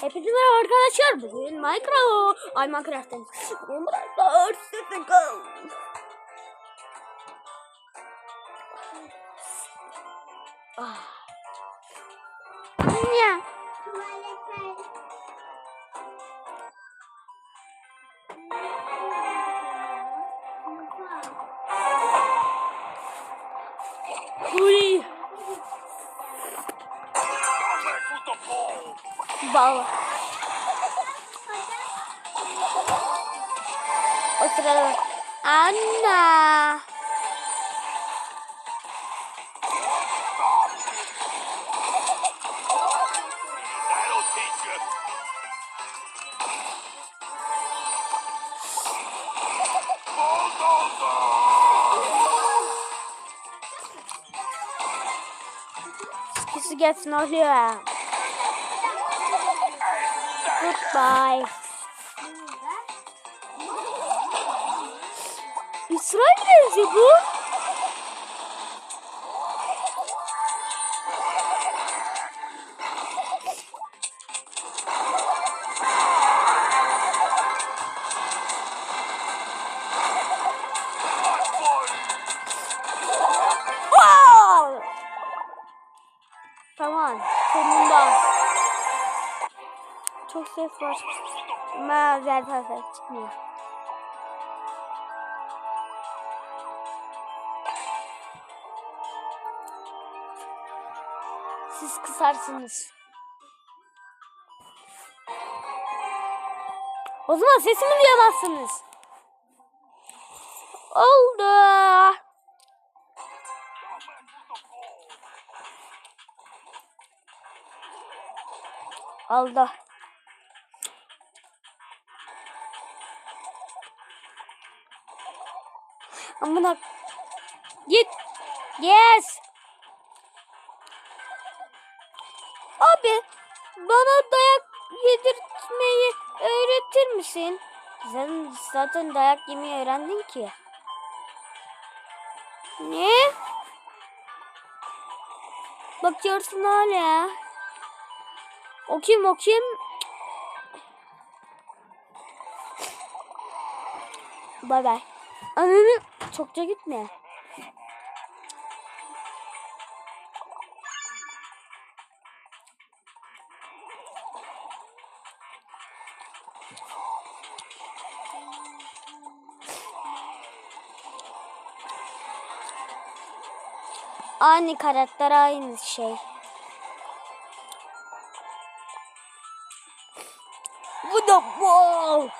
Hepinize merhaba arkadaşlar. Bugün Minecraft. Ay Minecraft'tan. Minecraft. Let's go. Ah. Ya. Uy. Bal. bala. Outra. Ana! This gets nauseous. Goodbye. İsrail benziyor bu. Çok ses var. Ama zaten ses çıkmıyor. Siz kısarsınız. O zaman sesimi duyamazsınız. Oldu. Oldu. Amına git. Yes. Abi bana dayak yedirtmeyi öğretir misin? Sen zaten dayak yemeyi öğrendin ki. Ne? Bakıyorsun hala. O kim o kim? Bay bay. Çokça gitme. Aynı karakter aynı şey. Bu da wow.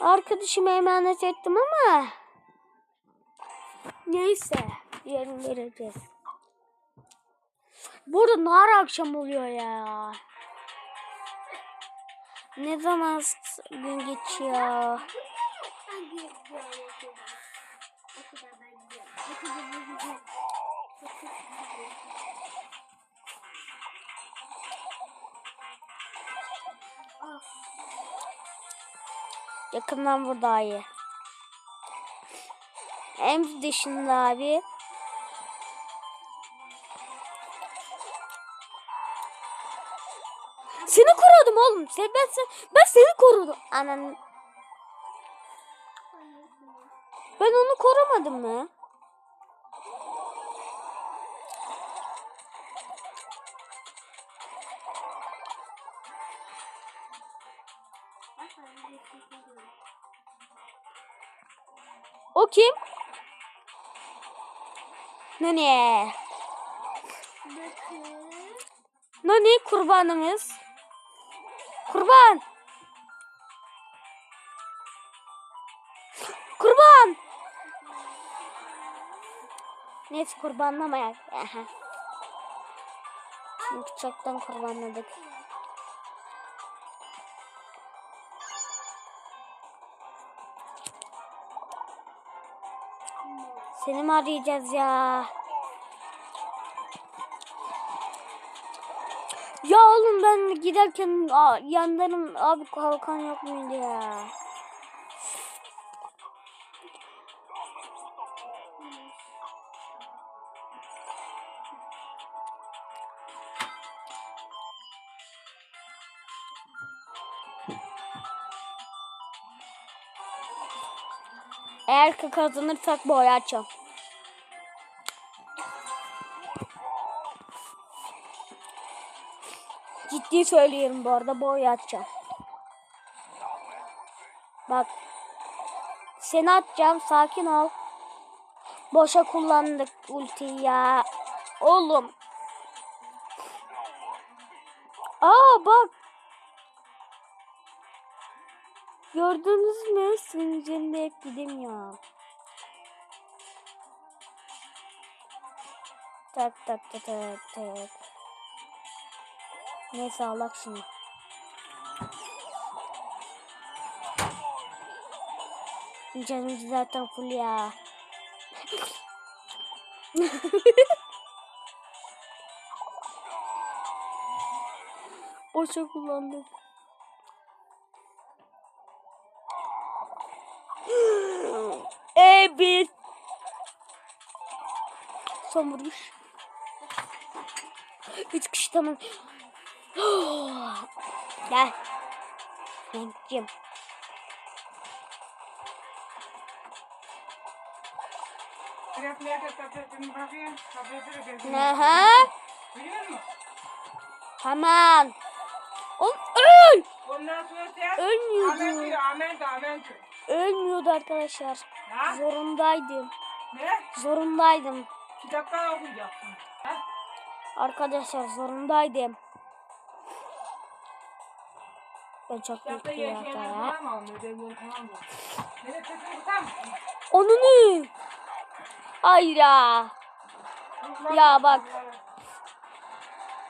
Arkadaşıma emanet ettim ama neyse yarın vereceğiz. Burada nar akşam oluyor ya. Ne zaman gün geçiyor? Yakından burada iyi. En dışında abi. Seni korudum oğlum. Sen, ben, sen, ben seni korudum. Anan. Ben onu korumadım mı? O kim? Nani? Nani kurbanımız? Kurban. Kurban. Neyse kurbanlamayak. Aha. Çoktan kurbanladık. Seni mi arayacağız ya? Ya oğlum ben giderken yanlarım abi kalkan yok muydu ya? Eğer kazanırsak boya açacağım. Ciddi söylüyorum bu arada boya açacağım. Bak. Seni atacağım sakin ol. Boşa kullandık ultiyi ya. Oğlum. Aa bak. Gördünüz mü? Üzerinde hep gidemiyor. Tak tak tak tak tak. Neyse Allah şimdi. Canım zaten full ya. Boşa kullandık. Evet. Son vuruş. Üç kişi tamam. Gel. Gezin. Aha. Hemen. Oğlum öl. Ölmüyordu. Ölmüyordu arkadaşlar. Ha? Zorundaydım. Ne? Zorundaydım. Kitaptan okuyacaksın. Ha? Arkadaşlar zorundaydım. Ben çok büyük bir hata ya. Onu ne? Hayır ya. Ya bak.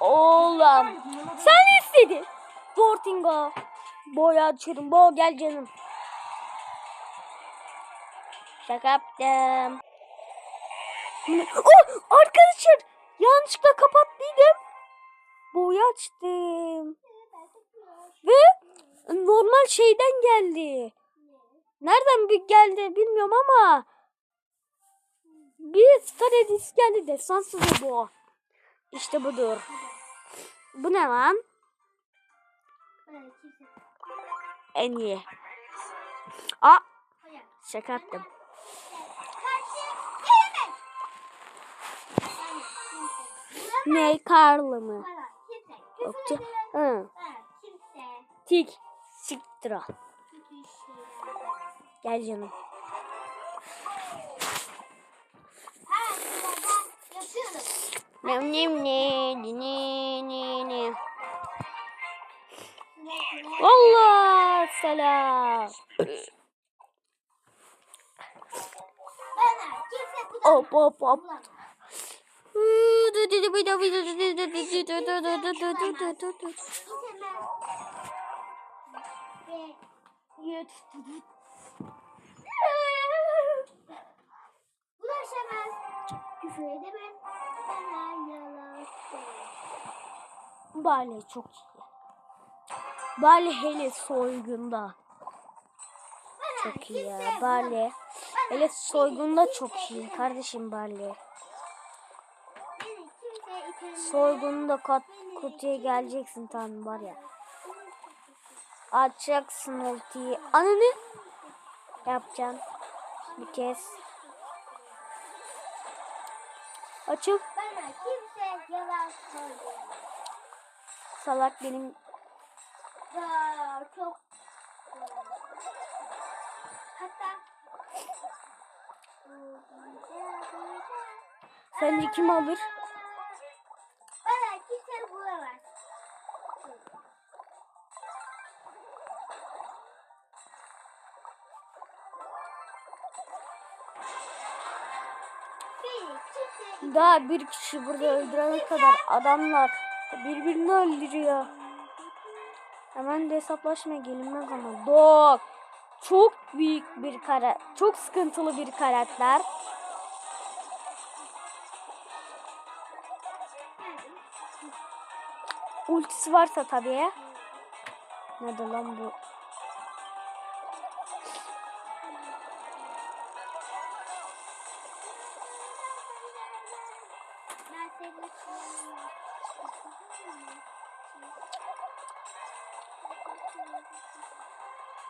Oğlum. Sen istedin. Sportingo. Boya açıyorum. Bo gel canım. Şaka yaptım. Oh, arkadaşlar yanlışlıkla kapattıydım. Boya açtım. Ve normal şeyden geldi. Nereden bir geldi bilmiyorum ama bir Star Edis geldi destansı ve bu. İşte budur. Bu ne lan? En iyi. Aa, şaka yaptım. Ne Karlı mı? Yoksa hı. Tik. Siktra. Gel canım. Nem nem ne ne ne ne. Allah selam. Hop hop hop. Bulaşamaz. Küfür edemez. Bana yalan. Bale çok iyi. Bale hele soygunda. Çok iyi ya. Bale. Hele soygunda çok iyi. Kardeşim Bale. İtemez. Soygunda kat- kutuya geleceksin tamam var ya. Açacaksın ultiyi. Ananı yapacaksın. Bir kez. Açıp Bana kimse yalan söyleyemez. salak benim Ya çok Hatta sence kim alır? Daha bir kişi burada öldürene kadar adamlar birbirini öldürüyor. Hemen de hesaplaşmaya gelinmez ama. Dog. Çok büyük bir kara, çok sıkıntılı bir karakter. Ultisi varsa tabii. Nerede lan bu?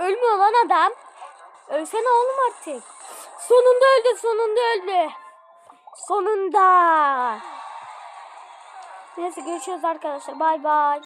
silahım olmayan Ölmüyor lan adam. Ölsene oğlum artık. Sonunda öldü, sonunda öldü. Sonunda. Neyse görüşürüz arkadaşlar. Bay bay.